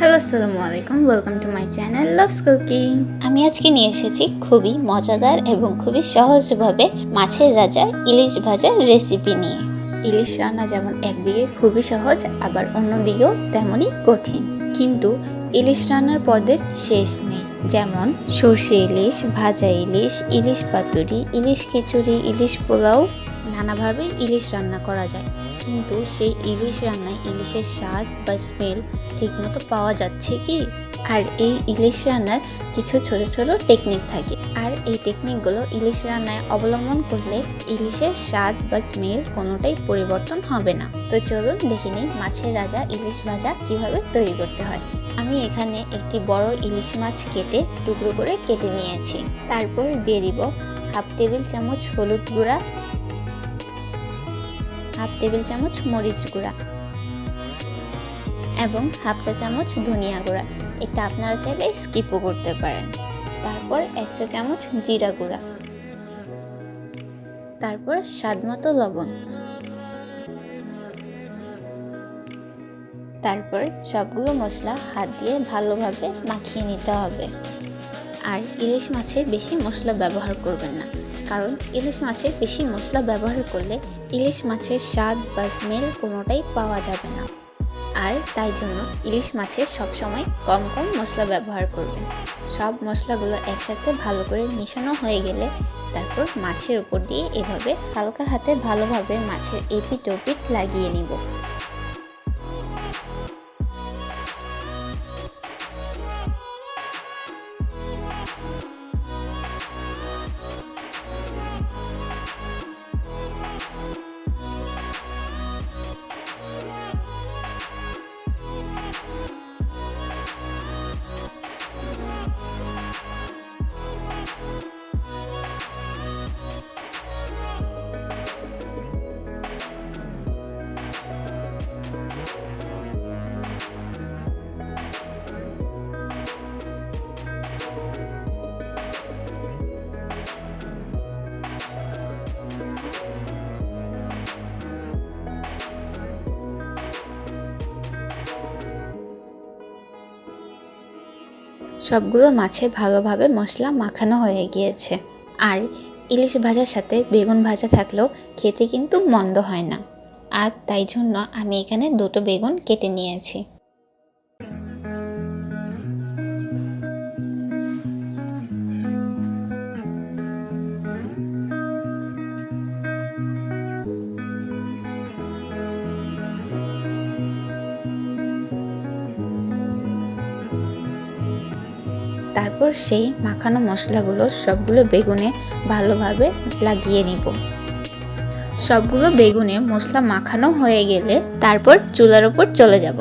Hello, আসসালামু আলাইকুম। Welcome to my channel loves cooking আমি আজকে নিয়ে এসেছি খুবই মজাদার এবং খুবই সহজভাবে মাছের রাজা ইলিশ ভাজার রেসিপি নিয়ে। ইলিশ রান্না যেমন একদিকে খুবই সহজ, আবার অন্যদিকেও তেমনই কঠিন। কিন্তু ইলিশ রান্নার পদের শেষ নেই। যেমন সর্ষে ইলিশ, ভাজা ইলিশ ইলিশ পাতুরি, ইলিশ খিচুড়ি, ইলিশ পোলাও। নানাভাবে ইলিশ রান্না করা যায়। কিন্তু সেই ইলিশ রান্নায় ইলিশের স্বাদ বা স্মেল ঠিকমতো পাওয়া যাচ্ছে কি? আর এই ইলিশ রান্নার কিছু ছোট ছোট টেকনিক থাকে। আর এই টেকনিকগুলো ইলিশ রান্নায় অবলম্বন করলে ইলিশের স্বাদ বা স্মেল কোনোটাই পরিবর্তন হবে না। তো চলুন দেখে নিই মাছের রাজা ইলিশ ভাজা কীভাবে তৈরি করতে হয়। আমি এখানে একটি বড় ইলিশ মাছ কেটে টুকরো করে কেটে নিয়েছি। তারপর দিয়ে দিব হাফ টেবিল চামচ হলুদ গুঁড়া হাফ টেবিল চামচ মরিচ গুঁড়া এবং হাফ চা চামচ ধনিয়া গুঁড়া। এটা আপনারা চাইলে স্কিপও করতে পারেন। তারপর এক চা চামচ জিরা গুঁড়া। তারপর স্বাদ মতো লবণ। তারপর সবগুলো মশলা হাত দিয়ে ভালোভাবে মাখিয়ে নিতে হবে। আর ইলিশ মাছে বেশি মশলা ব্যবহার করবেন না। কারণ ইলিশ মাছে বেশি মশলা ব্যবহার করলে ইলিশ মাছের স্বাদ বা স্মেল কোনোটাই পাওয়া যাবে না। আর তাই জন্য ইলিশ মাছে সবসময় কম কম মশলা ব্যবহার করবেন। সব মশলাগুলো একসাথে ভালো করে মিশানো হয়ে গেলে তারপর মাছের উপর দিয়ে এভাবে হালকা হাতে ভালোভাবে মাছের এপিট ওপিট লাগিয়ে নিব। সবগুলো মাছে ভালোভাবে মশলা মাখানো হয়ে গিয়েছে। আর ইলিশ ভাজার সাথে বেগুন ভাজা থাকলেও খেতে কিন্তু মন্দ হয় না। আর তাই জন্য আমি এখানে দুটো বেগুন কেটে নিয়েছি। তারপর সেই মাখানো মশলাগুলো সবগুলো বেগুনে ভালোভাবে লাগিয়ে নিব। সবগুলো বেগুনে মশলা মাখানো হয়ে গেলে তারপর চুলার উপর চলে যাব।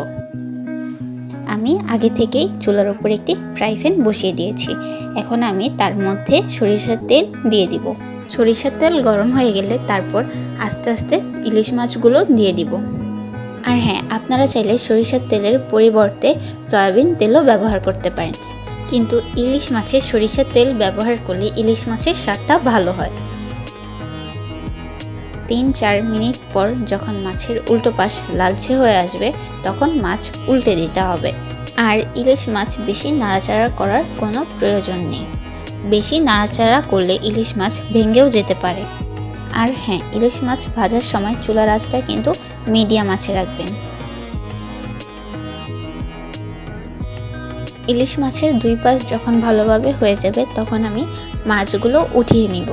আমি আগে থেকেই চুলার উপর একটি ফ্রাই প্যান বসিয়ে দিয়েছি। এখন আমি তার মধ্যে সরিষার তেল দিয়ে দিব। সরিষার তেল গরম হয়ে গেলে তারপর আস্তে আস্তে ইলিশ মাছগুলো দিয়ে দিব। আর হ্যাঁ আপনারা চাইলে সরিষার তেলের পরিবর্তে সয়াবিন তেলও ব্যবহার করতে পারেন। কিন্তু ইলিশ মাছের সরিষার তেল ব্যবহার করলে ইলিশ মাছের স্বাদটা ভালো হয়। তিন চার মিনিট পর যখন মাছের উল্টো পাশ লালচে হয়ে আসবে, তখন মাছ উল্টে দিতে হবে। আর ইলিশ মাছ বেশি নাড়াচাড়া করার কোনো প্রয়োজন নেই। বেশি নাড়াচাড়া করলে ইলিশ মাছ ভেঙেও যেতে পারে। আর হ্যাঁ ইলিশ মাছ ভাজার সময় চুলার আঁচটা কিন্তু মিডিয়াম আছে রাখবেন। ইলিশ মাছের দুই পাশ যখন ভালোভাবে হয়ে যাবে, তখন আমি মাছগুলো উঠিয়ে নিব।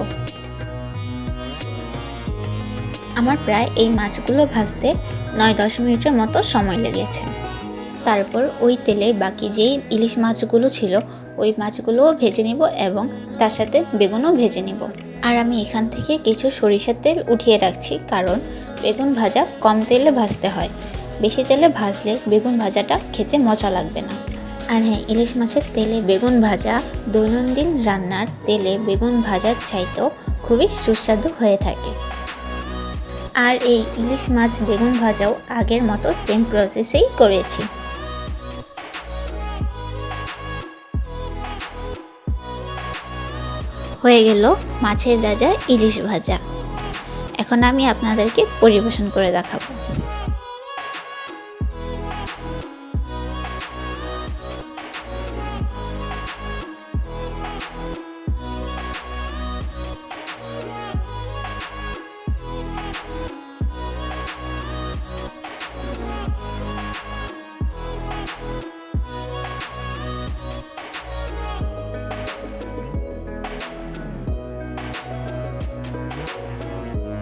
আমার প্রায় এই মাছগুলো ভাজতে নয় দশ মিনিটের মতো সময় লেগেছে। তারপর ওই তেলে বাকি যেই ইলিশ মাছগুলো ছিল, ওই মাছগুলোও ভেজে নিব এবং তার সাথে বেগুনও ভেজে নিব। আর আমি এখান থেকে কিছু সরিষার তেল উঠিয়ে রাখছি, কারণ বেগুন ভাজা কম তেলে ভাজতে হয়। বেশি তেলে ভাজলে বেগুন ভাজাটা খেতে মজা লাগবে না। আর হ্যাঁ ইলিশ মাছের তেলে বেগুন ভাজা, দৈনন্দিন রান্নার তেলে বেগুন ভাজার চাইতেও খুবই সুস্বাদু হয়ে থাকে। আর এই ইলিশ মাছ বেগুন ভাজাও আগের মতো সেম প্রসেসেই করেছি। হয়ে গেল মাছের রাজা ইলিশ ভাজা। এখন আমি আপনাদেরকে পরিবেশন করে দেখাবো।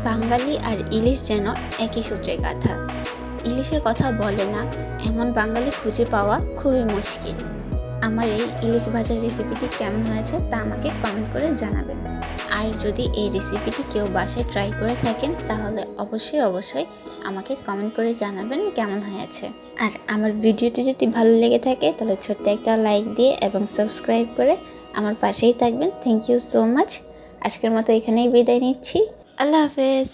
বাঙালি আর ইলিশ যেন একই সূত্রে গাথা। ইলিশের কথা বলে না, এমন বাঙালি খুঁজে পাওয়া খুবই মুশকিল। আমার এই ইলিশ ভাজার রেসিপিটি কেমন হয়েছে তা আমাকে কমেন্ট করে জানাবেন। আর যদি এই রেসিপিটি কেউ বাসায় ট্রাই করে থাকেন, তাহলে অবশ্যই অবশ্যই আমাকে কমেন্ট করে জানাবেন কেমন হয়েছে। আর আমার ভিডিওটি যদি ভালো লেগে থাকে, তাহলে ছোট্ট একটা লাইক দিয়ে এবং সাবস্ক্রাইব করে আমার পাশেই থাকবেন। থ্যাংক ইউ সো মাচ আজকের মতো এখানেই বিদায় নিচ্ছি। আল্লাহ হাফেজ